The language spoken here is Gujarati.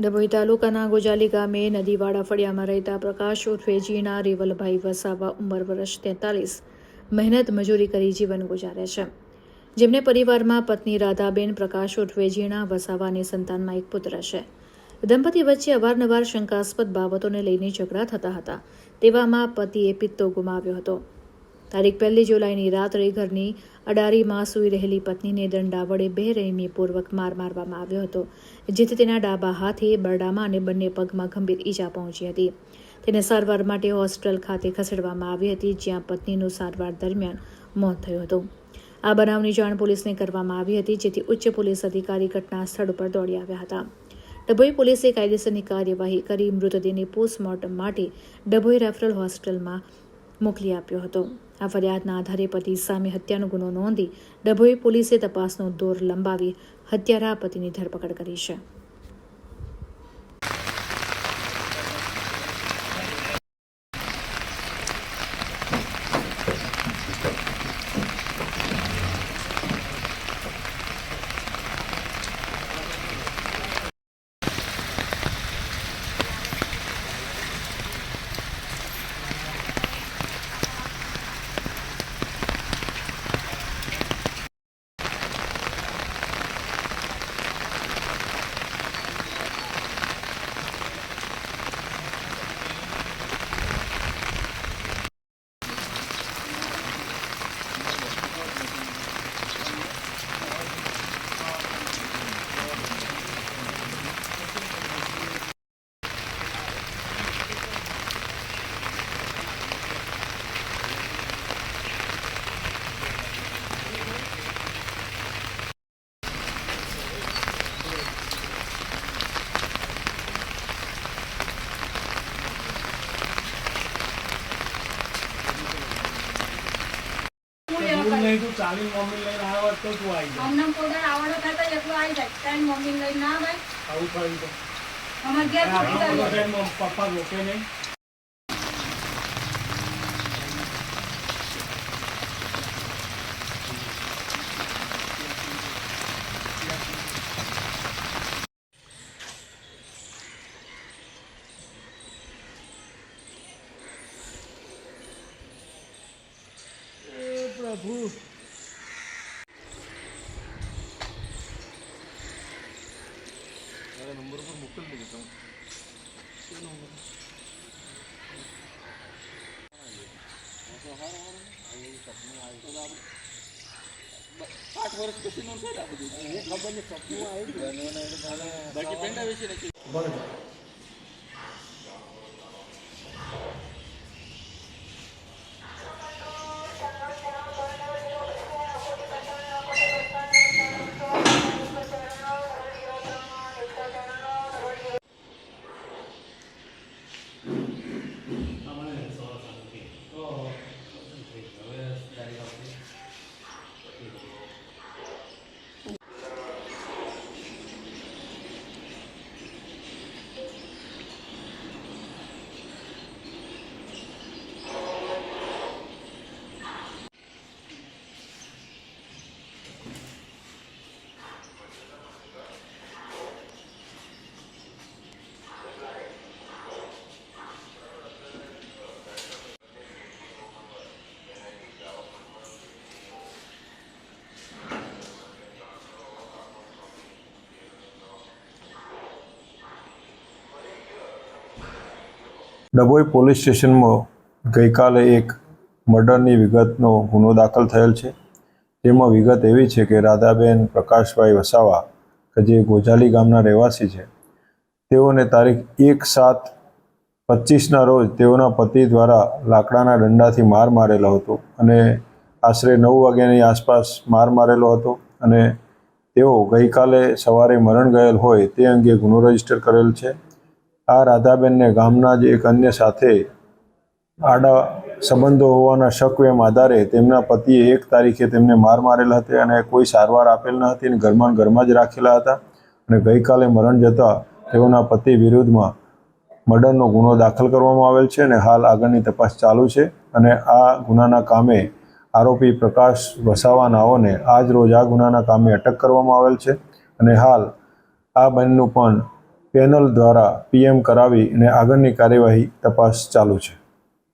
ડભોઈ તાલુકાના ગોજાલી ગામે નદીવાડા ફળિયામાં રહેતા પ્રકાશ ઉર્ફેજીના રેવલભાઈ વસાવા ઉંમર વર્ષ તેતાલીસ. મહેનત મજૂરી કરી જીવન ગુજારે છે. જેમને પરિવારમાં પત્ની રાધાબેન, પ્રકાશ ઉર્ફેજીના વસાવાની સંતાનમાં એક પુત્ર છે. દંપતી વચ્ચે અવારનવાર શંકાસ્પદ બાબતોને લઈને ઝઘડા થતા હતા. તેવામાં પતિએ પિત્તો ગુમાવ્યો હતો. તારીખ પહેલી જુલાઈની રાત્રે ઘરની અડારીમાં સૂઈ રહેલી પત્નીને દંડા વડે બેરહેમીપૂર્વક માર મારવામાં આવ્યો હતો જેથી તેના ડાબા હાથે બરડામાં અને બંને પગમાં ગંભીર ઈજા પહોંચી હતી. તેને સારવાર માટે હોસ્પિટલ ખાતે ખસેડવામાં આવી હતી, જ્યાં પત્નીનું સારવાર દરમિયાન મોત થયું હતું. આ બનાવની જાણ પોલીસને કરવામાં આવી હતી, જેથી ઉચ્ચ પોલીસ અધિકારી ઘટના સ્થળ ઉપર દોડી આવ્યા હતા. ડભોઈ પોલીસે કાયદેસરની કાર્યવાહી કરી મૃતદેહને પોસ્ટમોર્ટમ માટે ડભોઈ રેફરલ હોસ્પિટલમાં મોકલી આપ્યો હતો. આ ફરિયાદના આધારે પતિ સામે હત્યાનો ગુનો નોંધી ડભોઈ પોલીસે તપાસનો દોર લંબાવી હત્યારા પતિની ધરપકડ કરી છે. નહીં તું ચાલી મમ્મી લઈને આવ્યો તો તું આવી જાય. અમને પોતાને આવડો થતો એટલો આવી જાય. તારી મમ્મી લઈને ના ભાઈ આવું થયું તો. અમારે ઘેર અને છૂટી આપણો બધો ગયો ટાઈમ પપ્પા રોકે નહીં એ પ્રભુ બરાબર ડભોઈ પોલીસ સ્ટેશનમાં ગઈકાલે એક મર્ડરની વિગતનો ગુનો દાખલ થયેલ છે. તેમાં વિગત એવી છે કે રાધાબેન પ્રકાશભાઈ વસાવા, કે જે ગોજાલી ગામના રહેવાસી છે, તેઓને તારીખ એક સાત પચીસના રોજ તેઓના પતિ દ્વારા લાકડાના દંડાથી માર મારેલો હતો અને આશરે નવ વાગ્યાની આસપાસ માર મારેલો હતો અને તેઓ ગઈકાલે સવારે મરણ ગયેલ હોય તે અંગે ગુનો રજિસ્ટર કરેલ છે. આ રાધાબેનને ગામના જ એક અન્ય સાથે આડા સંબંધો હોવાના શકવેમ આધારે તેમના પતિએ એક તારીખે તેમને માર મારેલા હતી અને કોઈ સારવાર આપેલ ન હતી અને ઘરમાં ઘરમાં જ રાખેલા હતા. અને ગઈકાલે મરણ જતાં તેઓના પતિ વિરુદ્ધમાં મર્ડરનો ગુનો દાખલ કરવામાં આવેલ છે અને હાલ આગળની તપાસ ચાલુ છે. અને આ ગુનાના કામે આરોપી પ્રકાશ વસાવા નાઓને આજ રોજ આ ગુનાના કામે અટક કરવામાં આવેલ છે. અને હાલ આ બંનેનું પણ પેનલ દ્વારા પીએમ કરાવી અને આગળની કાર્યવાહી તપાસ ચાલુ છે.